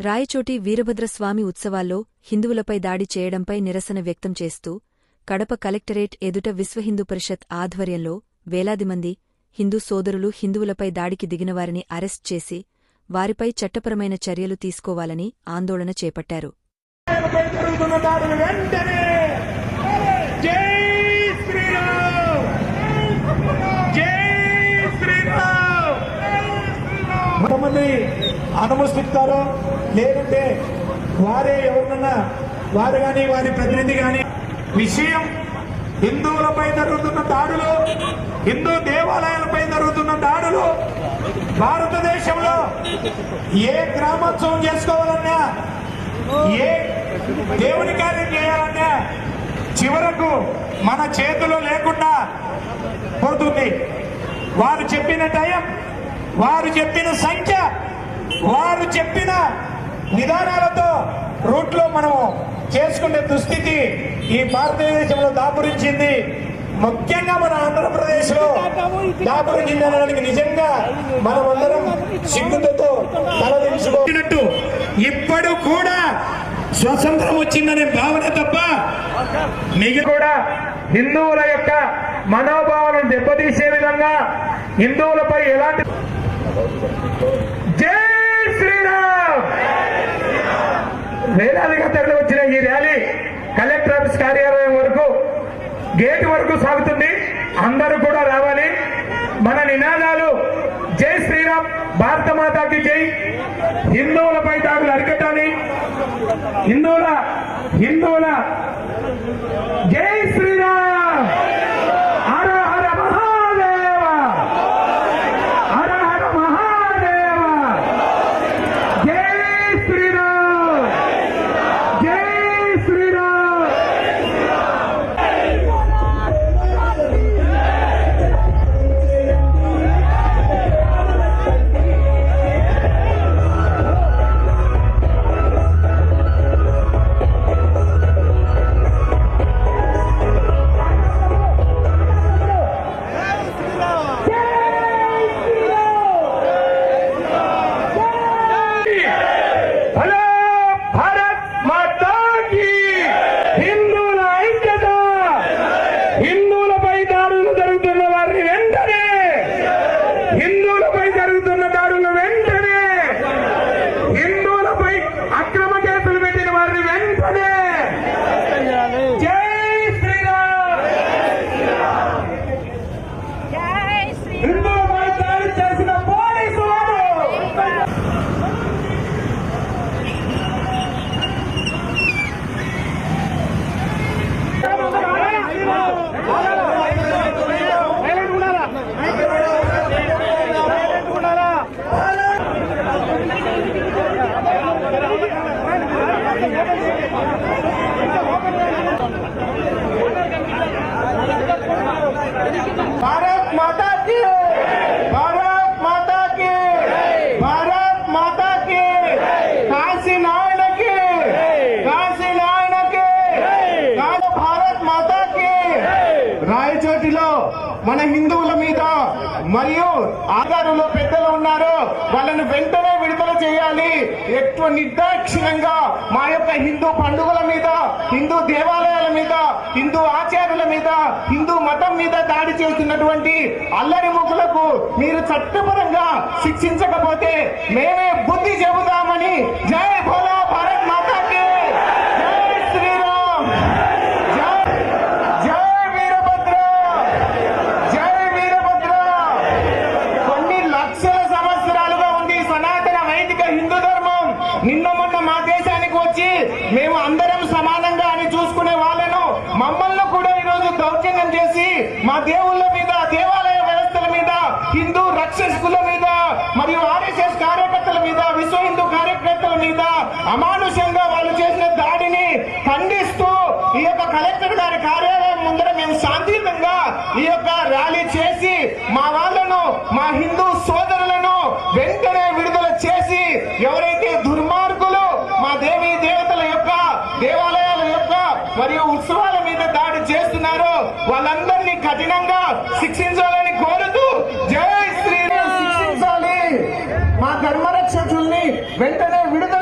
రాయచోటి వీరభద్రస్వామి ఉత్సవాల్లో హిందువులపై దాడి చేయడంపై నిరసన వ్యక్తం చేస్తూ కడప కలెక్టరేట్ ఎదుట విశ్వహిందూ పరిషత్ ఆధ్వర్యంలో వేలాది మంది హిందూ సోదరులు హిందువులపై దాడికి దిగినవారిని అరెస్ట్ చేసి వారిపై చట్టపరమైన చర్యలు తీసుకోవాలని ఆందోళన చేపట్టారు. పై లేకుంటే లేదంటే వారే ఎవరినన్నా వారు కానీ వారి ప్రతినిధి కానీ విషయం హిందువులపై జరుగుతున్న దాడులు హిందూ దేవాలయాలపై జరుగుతున్న దాడులు భారతదేశంలో ఏ గ్రామోత్సవం చేసుకోవాలన్నా ఏ దేవుని కార్యం చేయాలన్నా చివరకు మన చేతిలో లేకుండా పోతుంది. వారు చెప్పిన టైం వారు చెప్పిన సంఖ్య వారు చెప్పిన విధానాలతో రూట్లో మనం చేసుకునే దుస్థితి ఈ భారతదేశంలో దాపురించింది. ముఖ్యంగా మన ఆంధ్రప్రదేశ్లో దాపురించింది అనడానికి నిజంగా మనమందరం సిగ్గుతో తలదించుకున్నట్టు ఇప్పుడు కూడా స్వతంత్రం వచ్చిందనే భావన తప్ప మీకు కూడా హిందువుల యొక్క మనోభావాలను దెబ్బతీసే విధంగా హిందువులపై ఎలాంటి జై శ్రీరామ్ వేలాదిగా తరలి వచ్చిన ఈ ర్యాలీ కలెక్టర్ ఆఫీస్ కార్యాలయం వరకు నేటి వరకు సాగుతుంది. అందరూ కూడా రావాలి. మన నినాదాలు. జై శ్రీరామ్. భారత మాతాకి జై. హిందువులపై దాడులు అరికట్టాలి. హిందువుల హిందువుల హిందువుల మరియు ఆధారులు పెద్దలు ఉన్నారు. వాళ్ళను వెంటనే విడుదల చేయాలి. ఎక్కువ నిర్దాక్షిణ్యంగా మా యొక్క హిందూ పండుగల మీద హిందూ దేవాలయాల మీద హిందూ ఆచారాల మీద హిందూ మతం మీద దాడి చేస్తున్నటువంటి అల్లరి ముగ్గులకు మీరు చట్టపరంగా శిక్షించకపోతే మేమే బుద్ధి చెబుతామని జై భోలా భారత్ మాతా జై శ్రీరామ్ జై జై వీరభద్ర జై వీరభద్ర కొన్ని లక్షల సంవత్సరాలుగా ఉంది సనాతన వైదిక హిందూ ధర్మం నిన్న మొన్న మా దేశానికి వచ్చి మేము అందరం సమానంగా అని చూసుకునే వాళ్ళను మమ్మల్ని కూడా ఈరోజు దౌర్జన్యం చేసి మా దేవుళ్ళ మీద దేవాలయ వ్యవస్థల మీద హిందూ రక్షకుల మీద మరియు ఆర్ఎస్ఎస్ కార్యకర్తల మీద విశ్వ హిందూ కార్యకర్తల మీద అమానుషంగా వాళ్ళు చేసిన దాడిని ఖండిస్తూ ఈ యొక్క కలెక్టర్ గారి కార్యాలయం ముందర మేము శాంతియుతంగా ఈ యొక్క ర్యాలీ చేసి మా వాళ్ళను మా హిందూ సోదరులను వెంటనే విడుదల చేసి ఎవరైతే దుర్మార్గులు మా దేవీ దేవతల యొక్క దేవాలయాల యొక్క మరియు ఉత్సవాల మీద దాడి చేస్తున్నారో వాళ్ళందరినీ కఠినంగా శిక్షించాలని కోరుతూ జై శ్రీరామ్. శిక్షించాలి. మా ధర్మరక్షకుల్ని వెంటనే విడుదల